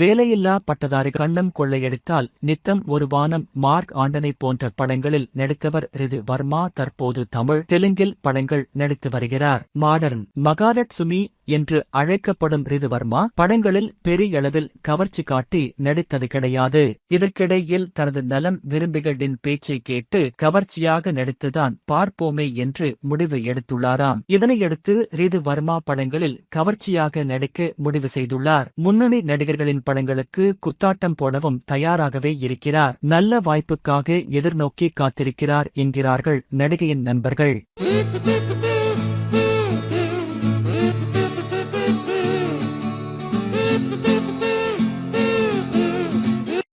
வேலையில்லா பட்டதாரி கண்ணம் கொள்ளையடித்தால் நித்தம் ஒரு வானம் மார்க் ஆண்டனை போன்ற படங்களில் நடித்தவர் ரிது வர்மா தற்போது தமிழ் தெலுங்கில் படங்கள் நடித்து வருகிறார். மாடர்ன் மகாலட்சுமி என்று அழைக்கப்படும் ரிது வர்மா படங்களில் பெரிய அளவில் கவர்ச்சி காட்டி நடித்தது கிடையாது. இதற்கிடையில் தனது நலம் விரும்பிகளின் பேச்சை கேட்டு கவர்ச்சியாக நடித்துதான் பார்ப்போமே என்று முடிவு எடுத்துள்ளாராம். இதனையடுத்து ரிது வர்மா படங்களில் கவர்ச்சியாக நடிக்க முடிவு செய்துள்ளார். முன்னணி நடிகர்களின் படங்களுக்கு குத்தாட்டம் போடவும் தயாராகவே இருக்கிறார் நல்ல வாய்ப்புக்காக எதிர்நோக்கி காத்திருக்கிறார் என்கிறார்கள் நடிகையின் நண்பர்கள்